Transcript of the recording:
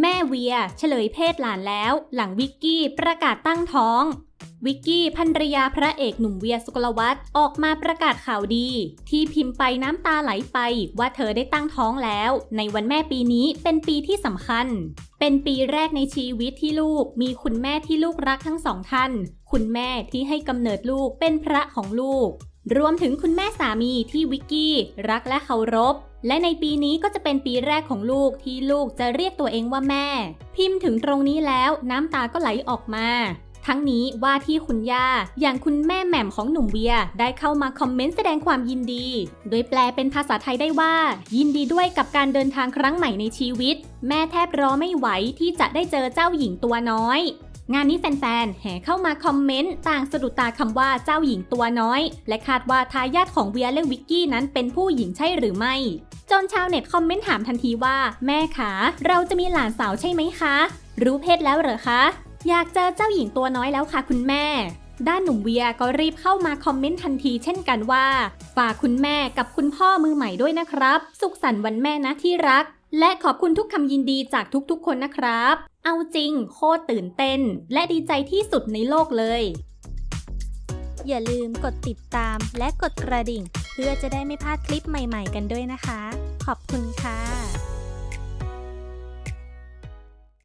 แม่เวียเฉลยเพศหลานแล้ว หลังวิกกี้ประกาศตั้งท้อง วิกกี้ภรรยาพระเอกหนุ่มเวียสุกลวัฒน์ออกมาประกาศข่าวดี ที่พิมพ์ไปน้ำตาไหลไปว่าเธอได้ตั้งท้องแล้ว ในวันแม่ปีนี้เป็นปีที่สำคัญ เป็นปีแรกในชีวิตที่ลูก มีคุณแม่ที่ลูกรักทั้งสองท่าน คุณแม่ที่ให้กำเนิดลูกเป็นพระของลูก รวมถึงคุณแม่สามีที่วิกกี้ รักและเคารพ และในปีนี้ก็จะเป็นปีแรกของลูกที่ลูกจะเรียกตัวเองว่าแม่ พิมพ์ถึงตรงนี้แล้วน้ำตาก็ไหลออกมาทั้งนี้ว่าที่คุณย่าอย่างคุณแม่แหม่มของหนุ่มเวียได้เข้ามาคอมเมนต์แสดงความยินดี โดยแปลเป็นภาษาไทยได้ว่า ยินดีด้วยกับการเดินทางครั้งใหม่ในชีวิต แม่แทบรอไม่ไหวที่จะได้เจอเจ้าหญิงตัวน้อย งานนี้แฟนๆ แห่เข้ามาคอมเมนต์ต่างสะดุดตาคำว่าเจ้าหญิงตัวน้อย และคาดว่าทายาทของเวียและวิกกี้นั้นเป็นผู้หญิงใช่หรือไม่ จนชาวเน็ตคอมเมนต์ถามทันทีว่า แม่คะเราจะมีหลานสาวใช่ไหมคะ รู้เพศแล้วเหรอคะ อยากเจอเจ้าหญิงตัวน้อยแล้วค่ะคุณแม่ ด้านหนุ่มเวียก็รีบเข้ามาคอมเมนต์ทันทีเช่นกันว่า ฝากคุณแม่กับคุณพ่อมือใหม่ด้วยนะครับ สุขสันต์วันแม่นะที่รัก และขอบคุณทุกคำยินดีจากทุกๆ คนนะครับ เอาจริงโคตรตื่นเต้น และดีใจที่สุดในโลกเลย อย่าลืมกดติดตามและกดกระดิ่ง เพื่อจะได้ไม่พลาดคลิปใหม่ๆกันด้วยนะคะ ขอบคุณค่ะ